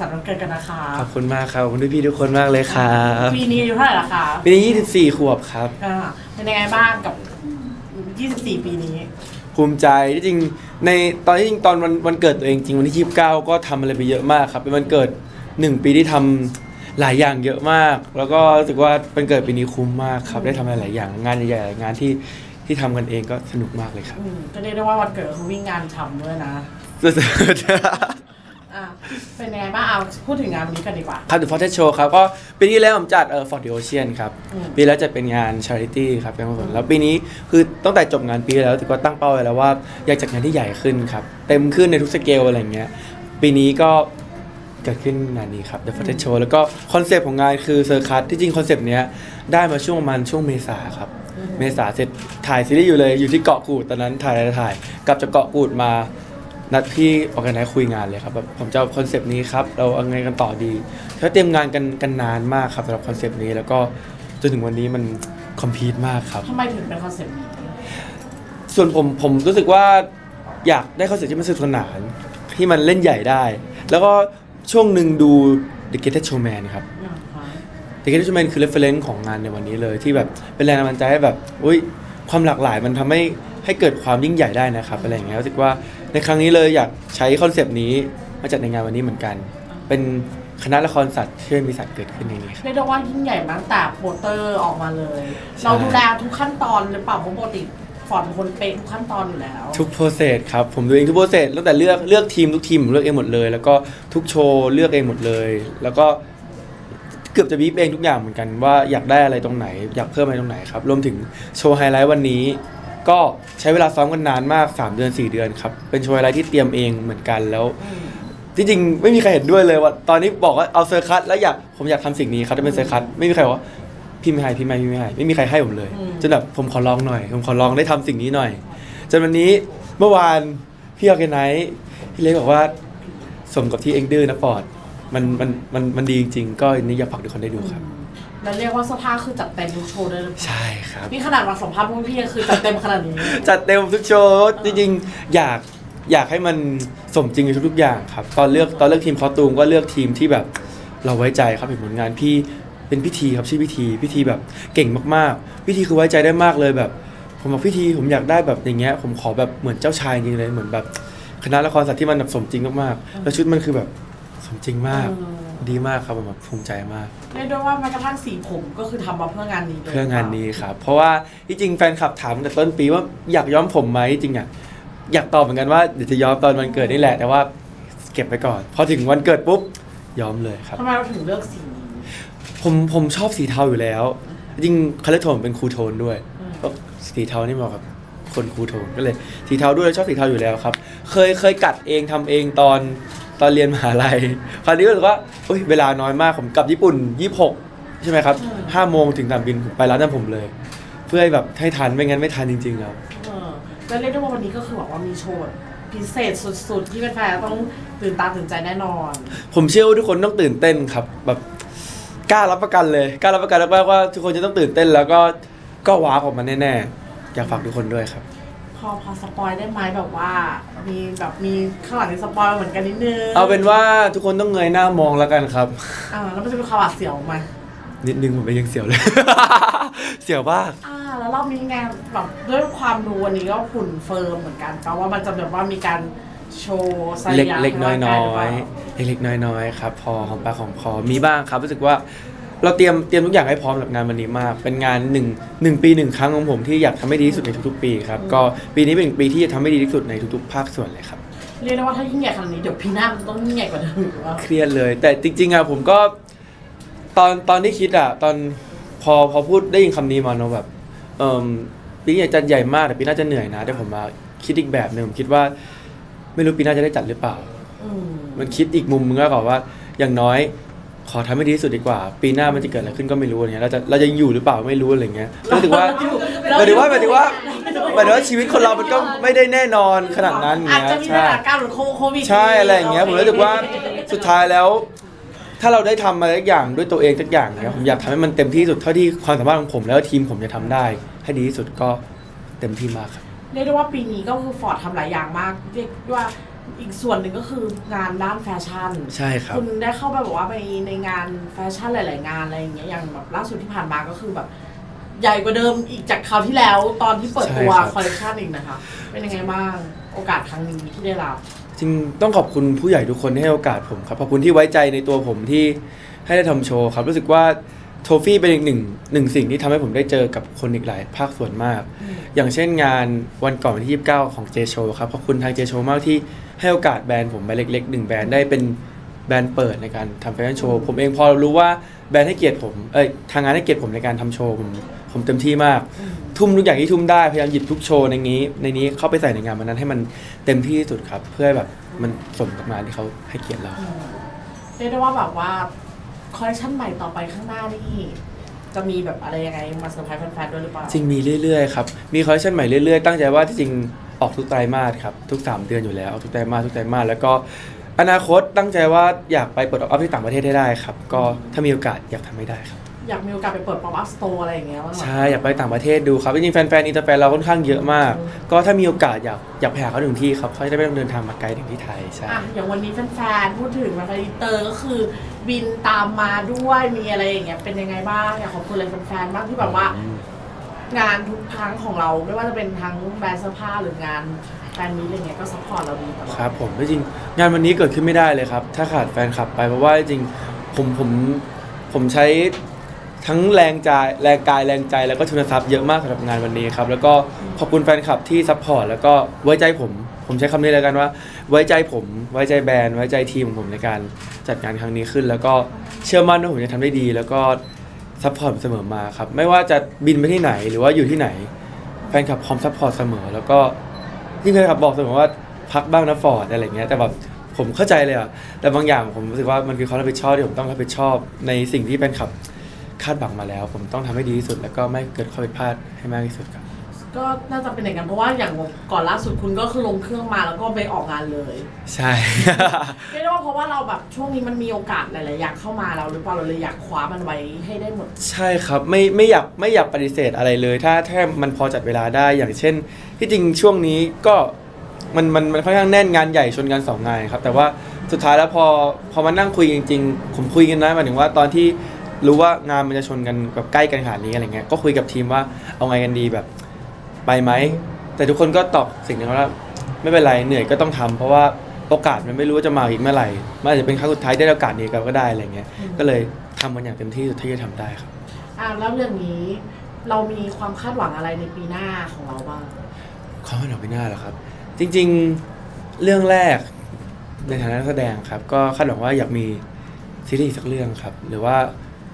สันต์วันเกิดกันนะคะขอบคุณมากครับขอบคุณพี่ๆทุกคนมากเลยครับปีนี้อายุเท่าไหร่ละคะปีนี้24 ขวบครับ อ่าเป็นยังไงบ้างกับ 24 ปีนี้ ภูมิใจที่จริงในตอนที่จริงตอนวันวันเกิดตัวเองจริงวันที่ 29 ก็ทำอะไรไปเยอะมากครับ เป็นวันเกิด 1 ปีที่ทำหลายอย่างเยอะมาก แล้วก็รู้สึกว่าเป็นเกิดปีนี้คุ้มมากครับ ได้ทำอะไรหลายอย่างงานใหญ่ๆงานที่ที่ทำกันเองก็สนุกมากเลยครับอืมก็เรียกได้ว่าวันเกิดเขาวิ่งงานทำด้วยนะสุด อะเป็นยังไงบ้างเอาพูดถึงงานวันนี้กันดีกว่าๆครับ The Forte Show ครับก็ปีที่แล้วผมจัดเอ่อ For the Ocean ครับอืม ปีแล้วจะเป็นงาน Charity ครับการกุศลแล้วปีนี้คือตั้งแต่จบงานปีที่แล้วถือว่าตั้งเป้าไว้แล้วว่าอยากจัดงานที่ใหญ่ขึ้นครับเต็มขึ้นในทุกสเกลอะไรอย่างเงี้ยปีนี้ก็เกิดขึ้นงานนี้ครับ The Forte Show แล้วก็คอนเซปต์ของงานคือเซอร์คัสที่จริงคอนเซปต์เนี้ยได้มาช่วงประมาณช่วงเมษาครับเมษาเสร็จถ่ายซีรีส์อยู่เลยอยู่ที่เกาะกูดตอนนั้นถ่ายถ่ายถ่าย กลับจากเกาะกูดมา นัดพี่ออกกันไนคุยงานเลยครับแบบผมจะเอาคอนเซปต์นี้ครับเราเอาไงกันต่อดีถ้าเตรียมงานกันกันนานมากครับสำหรับคอนเซปต์นี้แล้วก็จนถึงวันนี้มันคอมพลีทมากครับ ทำไมถึงเป็นคอนเซ็ปต์นี้ส่วนผมผมรู้สึกว่าอยากได้คอนเสิร์ตที่มันสนุกสนานที่มันเล่นใหญ่ได้ แล้วก็ช่วงหนึ่งดู The Greatest Showman ครับ The Greatest Showman คือ reference ของงานในวันนี้เลยที่แบบเป็นแรงบันดาลใจให้แบบอุ้ยความหลากหลายมันทำให้ให้เกิดความยิ่งใหญ่ได้นะครับอะไรอย่างเงี้ยรู้สึกว่า ในครั้งนี้เลยอยากใช้คอนเซปต์นี้มาจัดในงานวันนี้เหมือนกัน เป็นคณะละครสัตว์ที่มีสัตว์เกิดขึ้นในนี้ครับ เรียกได้ว่ายิ่งใหญ่มากแต่โปสเตอร์ออกมาเลย ใช่ เราดูแลทุกขั้นตอนหรือเปล่าเพราะปกติฟอร์ดเป็นคนเป๊ะทุกขั้นตอนอยู่แล้ว ทุกโปรเซสครับ ผมดูเองทุกโปรเซสตั้งแต่เลือกเลือกทีมทุกทีมผมเลือกเองหมดเลย แล้วก็ทุกโชว์เลือกเองหมดเลย แล้วก็เกือบจะบีบเองทุกอย่างเหมือนกันว่าอยากได้อะไรตรงไหน อยากเพิ่มอะไรตรงไหนครับรวมถึงโชว์ไฮไลท์วันนี้ ก็ใช้เวลาซ้อมกันนานมาก 3 เดือน 4 เดือนครับ เป็นโชว์ไฮไลท์ที่เตรียมเองเหมือนกันแล้วอืมที่จริงไม่มีใครเห็นด้วยเลยว่า ตอนนี้บอกว่าเอาเซอร์คัตแล้วอยากผมอยากทำสิ่งนี้ครับจะเป็นเซอร์คัตไม่มีใครบอกว่าพี่ไม่ให้พี่ไม่พี่ไม่ให้ไม่มีใครให้ผมเลยอืม จนแบบผมขอลองหน่อย ผมขอลองได้ทำสิ่งนี้หน่อยจนวันนี้เมื่อวานพี่ออร์แกไนท์พี่เล็กบอกว่าสมกับที่เองดื้อนะปอด มันมันมันมันดีจริงๆ ก็อันนี้อยากฝากทุกคนได้ดูครับ แล้วเรียกว่าเสื้อผ้าคือจัดเต็มทุกโชว์เลยหรือเปล่าใช่ครับ นี่ขนาดมาสัมภาษณ์พวกพี่ยังคือจัดเต็มขนาดนี้ จัดเต็มทุกโชว์จริงๆ อยากอยากให้มันสมจริงในทุกๆอย่างครับ ตอนเลือกตอนเลือกทีมคอสตูมก็เลือกทีมที่แบบเราไว้ใจครับเห็นผลงานพี่เป็นพิธีครับชื่อพิธีพิธีแบบเก่งมากๆ พิธีคือไว้ใจได้มากเลยแบบ ผมบอกพิธีผมอยากได้แบบอย่างเงี้ยผมขอแบบเหมือนเจ้าชายจริงเลยเหมือนแบบคณะละครสัตว์ที่มันแบบสมจริงมากๆแล้วชุดมันคือแบบ สมจริงมาก เออ ดีมากครับผมแบบภูมิใจมาก เรียกได้ว่าแม้กระทั่งสีผมก็คือทำมาเพื่องานนี้เลยเพื่องานนี้ครับ เพราะว่าที่จริงแฟนคลับถามตั้งแต่ต้นปีว่าอยากย้อมผมไหมจริงอะอยากตอบเหมือนกันว่าเดี๋ยวจะย้อมตอนวันเกิดนี่แหละ แต่ว่าเก็บไปก่อน พอถึงวันเกิดปุ๊บย้อมเลยครับ ทำไมเราถึงเลือกสีนี้ ผมผมชอบสีเทาอยู่แล้ว จริงคาเลโทนเป็นคูลโทนด้วยอืม ก็สีเทานี่เหมาะกับคนคูลโทนก็เลยสีเทาด้วยแล้วชอบสีเทาอยู่แล้วครับ เคยเคยกัดเองทำเองตอน ตอนเรียนมหาลัยคราวนี้ก็รู้สึกว่าเอ้ยเวลาน้อยมากผมกลับญี่ปุ่น 26 ใช่ไหมครับห้าโมงถึงสนามบินผมไปร้านนั้นผมเลย เพื่อให้แบบให้ทันไม่งั้นไม่ทันจริงๆครับ เออแล้วเรียกได้ว่าวันนี้ก็คือบอกว่ามีโชว์แบบพิเศษสุดๆ ที่แฟนๆต้องตื่นตาตื่นใจแน่นอน ผมเชื่อว่าทุกคนต้องตื่นเต้นครับ แบบกล้ารับประกันเลยกล้ารับประกันแล้วว่าว่าทุกคนจะต้องตื่นเต้น แล้วก็ก็ว้าวออกมาแน่ๆอยากฝากทุกคนด้วยครับ พอพอสปอยได้ไหมแบบว่า มีแบบมีข้างหลังที่สปอยเหมือนกันนิดนึงเอาเป็นว่าทุกคนต้องเงยหน้ามองแล้วกันครับ อ่าแล้วมันจะมีความหวาดเสียวไหมนิดนึงผมไปยังเสียวเลย เสียวมากอ่า แล้วรอบนี้ไงแบบด้วยความรู้วันนี้ก็หุ่นเฟิร์มเหมือนกันแปลว่ามันจะแบบว่ามีการโชว์ไซเล็กยาเล็กน้อยให้น้ร่างกาอยหรืเปล่าเล็กเล็กน้อยน้อยครับ พอของปากของคอมีบ้างครับรู้สึกว่า เราเตรียมเตรียมทุกอย่างให้พร้อมสำหรับงานวันนี้มาก เป็นงานหนึ่งหนึ่งปีหนึ่งครั้งของผมที่อยากทำให้ดีที่สุดในทุกๆ ปีครับ ก็ปีนี้เป็นปีที่จะทำให้ดีที่สุดในทุกๆ ภาคส่วนเลยครับ เรียกได้ว่าถ้ายิ่งใหญ่ขนาดนี้เดี๋ยวปีหน้ามันต้องยิ่งใหญ่กว่าเดิมหรือว่า เครียดเลย แต่จริงๆอะผมก็ ตอนตอนที่คิดอะตอนพอพอพูดได้ยินคำนี้มาเนอะแบบเออปีนี้จะใหญ่มากแต่ปีหน้าจะเหนื่อยนะแต่ผมมาคิดอีกแบบหนึ่งผมคิดว่า ไม่รู้ปีหน้าจะได้จัดหรือเปล่า อืม มันคิดอีกมุมมึงก็บอกว่าอย่างน้อย ขอทำให้ดีที่สุดดีกว่า ปีหน้ามันจะเกิดอะไรขึ้นก็ไม่รู้อะไรเงี้ยเราจะเราจะอยู่หรือเปล่าไม่รู้อะไรเงี้ยหมายถึงว่าหมายถึงว่าหมายถึงว่าหมายถึงว่าชีวิตคนเรามันก็ไม่ได้แน่นอนขนาดนั้นอาจเงี้ยจะมีสใช่ถานการณ์เหมือนโควิดใช่อะไรอย่างเงี้ยผมรู้สึกว่าสุดท้ายแล้ว ถ้าเราได้ทำอะไรสักอย่างด้วยตัวเองสักอย่างเนี้ยผมอยากทำให้มันเต็มที่สุดเท่าที่ความสามารถของผมแล้วทีมผมจะทำได้ ให้ดีที่สุดก็เต็มที่มากครับ เรียกได้ว่าปีนี้ก็คือฟอร์ดทำหลายอย่างมาก เรียกว่า อีกส่วนหนึ่งก็คืองานด้านแฟชั่น ใช่ครับ คุณได้เข้าไปบอกว่าไปในงานแฟชั่นหลาย ๆ งานอะไรอย่างเงี้ยอย่างแบบล่าสุดที่ผ่านมาก็คือแบบ ใหญ่กว่าเดิมอีกจากคราวที่แล้วตอนที่เปิดตัวใช่ครับ คอลเลคชันอีกนะคะ เป็นยังไงบ้างโอกาสครั้งนี้ที่ได้รับ จริงต้องขอบคุณผู้ใหญ่ทุกคนที่ให้โอกาสผมครับขอบคุณที่ไว้ใจในตัวผมที่ให้ได้ทำโชว์ครับรู้สึกว่าโทฟี่เป็นอีกหนึ่งหนึ่งสิ่งที่ทำให้ผมได้เจอกับคนอีกหลายภาคส่วนมากอืมอย่างเช่นงานวันก่อนวันที่ 29 ของ J Show ครับขอบคุณทาง J Show มากที่ ให้โอกาสแบรนด์ผมใบเล็กๆหนึ่งแบรนด์ได้เป็นแบรนด์เปิดในการทำแฟชั่นโชว์ ผมเองพอรู้ว่าแบรนด์ให้เกียรติผมเอ้ยทางงานให้เกียรติผมในการทำโชว์ผมผมเต็มที่มากอืมทุ่มทุกอย่างที่ทุ่มได้พยายามหยิบทุกโชว์ในนี้ ในนี้เข้าไปใส่ในงานวันนั้นให้มันเต็มที่ที่สุดครับ เพื่อให้แบบมันสมกับงานที่เขาให้เกียรติเราอืมเรียกได้ว่าแบบว่าคอลเลคชันใหม่ต่อไปข้างหน้านี่จะมีแบบอะไรยังไงมาเซอร์ไพรส์แฟนๆด้วยหรือเปล่าจริงมีเรื่อยๆครับ มีคอลเลคชันใหม่เรื่อยๆ ตั้งใจว่าที่จริง ออกทุกไตรมาสครับทุก 3 เดือนอยู่แล้วออกทุกไตรมาสทุกไตรมาสแล้วก็อนาคตตั้งใจว่าอยากไปเปิดออฟที่ต่างประเทศให้ได้ครับก็ถ้ามีโอกาสอยากทำให้ได้ครับ อยากมีโอกาสไปเปิด pop up store อะไรอย่างเงี้ยบ้างไหม ใช่ อยากไปต่างประเทศดูครับจริงๆแฟนๆอินเตอร์แฟนเราค่อนข้างเยอะมากก็ถ้ามีโอกาสอยากอยากไปหาเขาถึงที่ครับเขาจะได้ไม่ต้องเดินทางมาไกลถึงที่ไทยใช่อะอย่างวันนี้แฟนๆพูดถึงแฟนๆอินเตอร์ก็คือ บินตามมาด้วยมีอะไรอย่างเงี้ยเป็นยังไงบ้างอยากขอบคุณเลยแฟนๆบ้างที่แบบว่า งานทุกครั้งของเรา ไม่ว่าจะเป็นทั้งแบรนด์เสื้อผ้าหรืองานแฟนนี้อะไรเงี้ยก็ซัพพอร์ตเราดีตลอดครับผมจริงงานวันนี้เกิดขึ้นไม่ได้เลยครับ ถ้าขาดแฟนคลับไปเพราะว่าจริงผมผมผมใช้ทั้งแรงใจแรงกายแรงใจแล้วก็ทุนทรัพย์เยอะมากสำหรับงานวันนี้ครับ แล้วก็ขอบคุณแฟนคลับที่ซัพพอร์ตแล้วก็ไว้ใจผม ผมใช้คำนี้แล้วกันว่า ไว้ใจผมไว้ใจแบรนด์ไว้ใจทีมของผมในการจัดงานครั้งนี้ขึ้น แล้วก็เชื่อมั่นว่าผมจะทำได้ดี แล้วก็ ซัพพอร์ตเสมอมาครับ ไม่ว่าจะบินไปที่ไหนหรือว่าอยู่ที่ไหน แฟนคลับพร้อมซัพพอร์ตเสมอ แล้วก็ยิ่งแฟนคลับบอกเสมอว่าพักบ้างนะฟอร์ดอะไรเงี้ยแต่แบบผมเข้าใจเลยอะแต่บางอย่างผมรู้สึกว่ามันคือความรับผิดชอบที่ผมต้องรับผิดชอบ ในสิ่งที่แฟนคลับคาดหวังมาแล้ว ผมต้องทำให้ดีที่สุด แล้วก็ไม่เกิดข้อผิดพลาดให้มากที่สุดครับ ก็น่าจะเป็นอย่างนั้นเพราะว่าอย่างก่อนล่าสุดคุณก็คือลงเครื่องมาแล้วก็ไปออกงานเลยใช่ เรียกได้ว่าเพราะว่าเราแบบช่วงนี้มันมีโอกาสหลายๆอย่างเข้ามาเราหรือเปล่าเราเลยอยากคว้ามันไว้ให้ได้หมด ใช่ครับไม่ไม่อยากไม่อยากปฏิเสธอะไรเลย ถ้าถ้ามันพอจัดเวลาได้อย่างเช่น ที่จริงช่วงนี้ก็มันมันมันค่อนข้างแน่นงานใหญ่ชนกันสองงานครับ แต่ว่าสุดท้ายแล้วพอพอมานั่งคุยจริง ๆ ผมคุยกันนะหมายถึงว่าตอนที่รู้ว่างานมันจะชนกันแบบใกล้กันขนาดนี้อะไรเงี้ยก็คุยกับทีมว่าเอาไงกันดีแบบ ไปไหม แต่ทุกคนก็ตอบสิ่งหนึงว่า ไม่เป็นไรเหนื่อยก็ต้องทำเพราะว่าโอกาสมันไม่รู้ว่าจะมาอีกเมื่อไหร่มันอาจจะเป็นครั้งสุดท้ายที่ได้โอกาสนี้ก็ได้อะไรเงี้ยอืมก็เลยทำมันอย่างเต็มที่สุดที่จะทำได้ครับ อ่าแล้วเรื่องนี้เรามีความคาดหวังอะไรในปีหน้าของเราบ้างความฝันของพี่หน้าเหรอครับ จริงๆเรื่องแรกในฐานะนักแสดงครับ ก็คาดหวังว่าอยากมีซีรีส์สักเรื่องครับ หรือว่า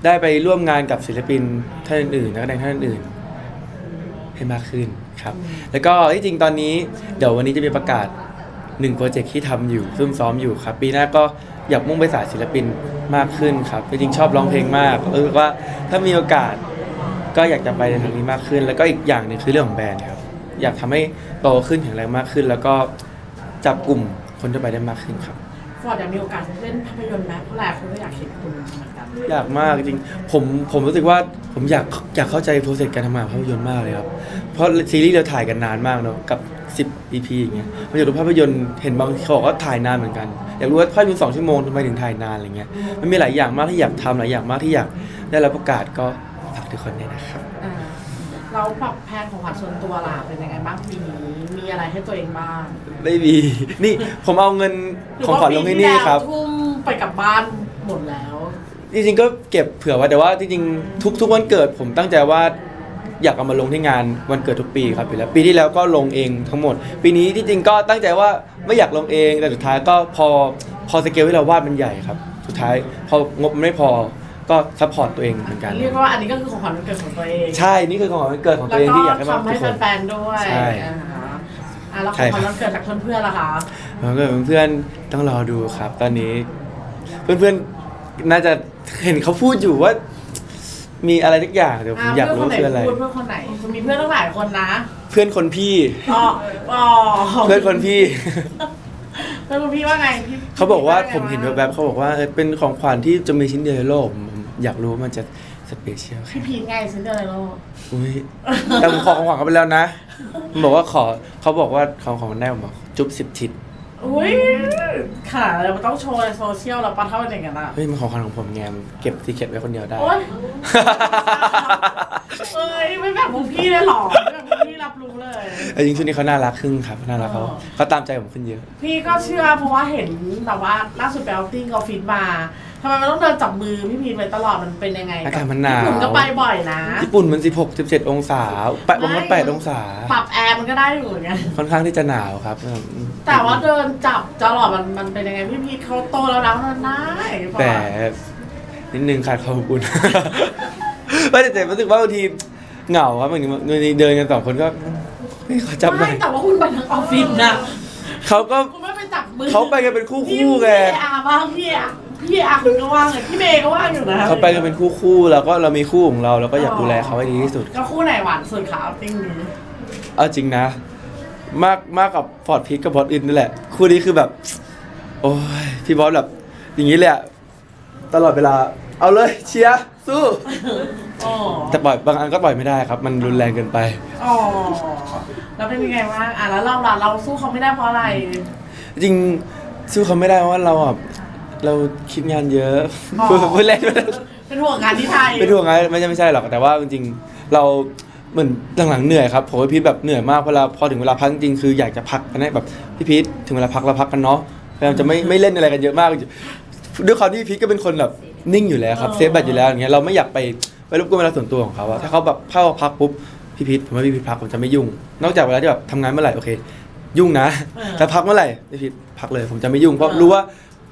ได้ไปร่วมงานกับศิลปินท่านอื่นๆนักแสดงท่านอื่นๆให้มากขึ้น ครับ แล้วก็ที่จริงตอนนี้เดี๋ยววันนี้จะมีประกาศหนึ่งโปรเจกต์ที่ทำอยู่ซุ่มซ้อมอยู่ครับ ปีหน้าก็อยากมุ่งไปสายศิลปินมากขึ้นครับจริงชอบร้องเพลงมากรู้สึกว่าถ้ามีโอกาสก็อยากจะไปในทางนี้มากขึ้น แล้วก็อีกอย่างหนึ่งคือเรื่องของแบรนด์ครับ อยากทำให้โตขึ้นแข็งแรงมากขึ้น แล้วก็จับกลุ่มคนทั่วไปได้มากขึ้นครับ ฟอร์ดอยากมีโอกาสเล่นภาพยนตร์ไหมเพราะหลายคนก็อยากเห็นคุณเหมือนกันอยากมากจริงๆผมผมรู้สึกว่าผมอยากอยากเข้าใจโปรเซสการทำงานของภาพยนตร์มากเลยครับเพราะซีรีส์เราถ่ายกันนานมากเนาะกับ 10 EP อย่างเงี้ยผมอยากดูภาพยนตร์เห็นบางเขาบอกว่าถ่ายนานเหมือนกันอยากรู้ว่าภาพยนตร์สองชั่วโมงทำไมถึงถ่ายนานอะไรเงี้ยมันมีหลายอย่างมากที่อยากทำหลายอย่างมากที่อยากได้รับโอกาสก็ฝากทุกคนด้วยนะครับ อ่า เราปรับแผนของขวัญส่วนตัวล่ะเป็นยังไงบ้างปีนี้มีอะไรให้ตัวเองบ้างไม่มี นี่ผมเอาเงินของขวัญลงให้นี่ครับ หอว่าปีที่แล้วทุ่มไปกับบ้านหมดแล้ว จริงๆก็เก็บเผื่อไว้แต่ว่าจริงๆทุกทุกวันเกิดผมตั้งใจว่าอยากเอามาลงที่งานวันเกิดทุกปีครับอยู่แล้วปีที่แล้วก็ลงเองทั้งหมด ปีนี้ที่จริงก็ตั้งใจว่าไม่อยากลงเองแต่สุดท้ายก็พอพอสเกลที่เราวาดมันใหญ่ครับ สุดท้ายพองบมันไม่พอ ก็ซัพพอร์ตตัวเองเหมือนกัน เรียกว่าอันนี้ก็คือของขวัญวันเกิดของตัวเองใช่นี่คือของขวัญวันเกิดของแล้ตัววเองก็ที่อยากให้มอบทำทุให้กคน แฟนๆด้วยใช่ อ่าฮะอ่าแล้วขใช่องคขรับวัญวันเกิดจากเพื่อนๆล่ะคะแล้วก็เพื่อนๆต้องรอดูครับ ตอนนี้ เพื่อนๆน่าจะเห็นเขาพูดอยู่ว่า มีอะไรทุกอย่างเดี๋ยวผมอยากรู้ว่าคืออะไรเพื่อนคนไหนพูดเพื่อนคนไหนคุณมีเพื่อนตั้งหลายคนนะเพื่อนคนพี่ อ๋ออ๋อเพื่อนคนพี่ เพื่อนคนพี่ว่าไงพี่เขาบอกว่าพี่ผมเห็นแบบๆเขาบอกว่าเออเป็นของขวัญที่จะมีชิ้นเดียวในโลกผมผม อยากรู้ว่ามันจะสเปเชียลแค่พี่ไหน พีทไงซินเดอเรลโล่อุ้ยแต่ผมขอของขวัญเขาไปแล้วนะผมบอกว่าขอเขาบอกว่าของของมันได้ผมบอกจุ๊บสิบทิศอุ้ยค่ะแล้วมันต้องโชว์ในโซเชียลแล้วปะถ้าเป็นอย่างนั้นอะเฮ้ยมันของขวัญของผมไงมันเก็บที่เก็บไว้คนเดียวได้ โอ๊ยเอ้ยไม่แบบพวกพี่เลยเหรอไม่แบบพวกพี่รับรู้เลย แต่จริงๆช่วงนี้เขาน่ารักขึ้นครับน่ารักเขาอ๋อ เขาตามใจผมขึ้นเยอะ พี่ก็เชื่อเพราะว่าเห็นแบบว่าล่าสุดไปเอาติ้งออฟฟิศมา ทำไมมันต้องเดินจับมือพี่พีทไว้ตลอดมันเป็นยังไงอากาศมันหนาว ญี่ปุ่นก็ไปบ่อยนะญี่ปุ่นมัน 16 17 องศาแปดประมาณ8องศา ปรับแอร์มันก็ได้อยู่เหมือนกันค่อนข้างที่จะหนาวครับแต่ว่าเดินจับตลอดมันมันเป็นยังไงพี่พีทเขาโตแล้วนะมันได้แต่ นิดนึงขาดความอบอุ่น ไม่แต่แต่รู้สึกว่าบางทีเหงาครับบางทีบางทีเดินกันสองคนก็เฮ้ยขอจับหน่ไม่อยแต่ว่าคุณไปทั้งออฟฟิศนะเขาก็ คุณไม่ไปจับมือเขาไปกันเป็นคู่พี่คู่ไง พี่อาบ้างพี่อา พี่อาคุณก็ว่างเลยพี่เมย์ก็ว่างอยู่นะเขาไปกันเป็นคู่คู่ๆแล้วก็เรามีคู่ของเราเราก็อยากดูแลเขาให้ดีที่สุดก็คู่ไหนหวานสุดคะเอาติ้งนี้เอาจริงนะ มากมากกับฟอร์ดพีคกับบอสอินนี่แหละ คู่นี้คือแบบ โอ้ยพี่บอสแบบ อย่างนี้เลยอะตลอดเวลา เอาเลยเชียร์สู้ อ๋อแต่ปล่อยบางอันก็ปล่อยไม่ได้ครับ มันรุนแรงเกินไป อ๋อแล้วเป็นยังไงบ้างอะแล้วเราล่ะเราสู้เขาไม่ได้เพราะอะไร จริงสู้เขาไม่ได้เพราะว่าเราอะ เราคิดงานเยอะอ๋อพูดพูดเล่นพูดเล่นเป็นห่วงงานที่ไทย ไม่ถูกไงไม่ใช่ไม่ใช่หรอกแต่ว่าจริงๆเราเหมือนหลังๆเหนื่อยครับผมกับพีทแบบเหนื่อยมากเวลาพอถึงเวลาพักจริงๆคืออยากจะพักกันนะแบบพี่พีทถึงเวลาพักเราพักกันเนาะพยายามจะไม่ไม่เล่นอะไรกันเยอะมากด้วยความที่พีทก็เป็นคนแบบนิ่งอยู่แล้วครับเซฟแบตอยู่แล้วอย่างเงี้ยเราไม่อยากไปไปรบกวนเวลาส่วนตัวของเขาอะถ้าเขาแบบเข้าพักปุ๊บพี่พีทผมว่าพี่พีทพักผมจะไม่ยุ่ง นอกจากเวลาที่แบบทำงานเมื่อไหร่โอเค ยุ่งนะแต่พักเมื่อไหร่พี่พีทพักเลยผมจะไม่ยุ่งเพราะรู้ว่า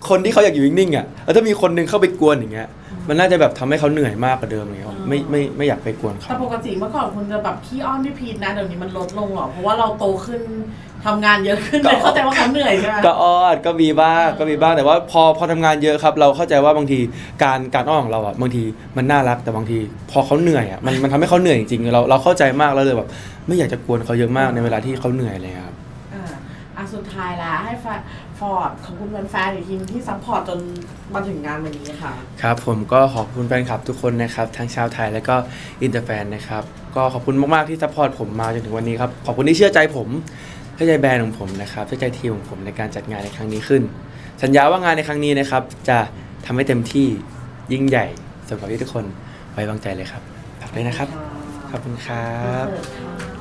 คนที่เขาอยากอยู่นิ่งๆอะแล้วถ้ามีคนหนึงเข้าไปกวนอย่างเงี้ย มันน่าจะแบบทำให้เขาเหนื่อยมากกว่าเดิมอะไรเงี้ยไม่ไม่ไม่อยากไปกวนเขา แต่ปกติเมื่อก่อนคุณจะแบบขี้อ้อนพี่พีทนะเดี๋ยวนี้มันลดลงหรอ เพราะว่าเราโตขึ้นทำงานเยอะขึ้นเลยเข้าใจว่าเขาเหนื่อยใช่ไหม ก็อ้อนก็มีบ้างก็มีบ้างแต่ว่าพอพอทำงานเยอะครับ เราเข้าใจว่าบางทีการการอ้อนของเราอะบางทีมันน่ารักแต่บางทีพอเขาเหนื่อยอะมันมันทำให้เขาเหนื่อยจริงๆเราเราเข้าใจมากแล้วเลยแบบไม่อยากจะกวนเขาเยอะมากในเวลาที่เขาเหนื่อยเลยครับ อ่าอะสุดท้ายแล้วให้ฟฟ อร์ดขอบคุณแฟนๆอีกทีที่ซัพพอร์ตจนมาถึงงานวันนี้ค่ะ ครับผมก็ขอบคุณแฟนคลับทุกคนนะครับทั้งชาวไทยและก็อินเตอร์แฟนนะครับก็ขอบคุณมากๆที่ซัพพอร์ตผมมาจนถึงวันนี้ครับขอบคุณที่เชื่อใจผมเชื่อใจแบรนด์ของผมนะครับเชื่อใจทีมของผมในการจัดงานในครั้งนี้ขึ้น สัญญาว่างานในครั้งนี้นะครับจะทำให้เต็มที่ยิ่งใหญ่สำหรับที่ทุกคนไว้วางใจเลยครับฝากด้วยนะครับขอบคุณครับ เปิดค่ะ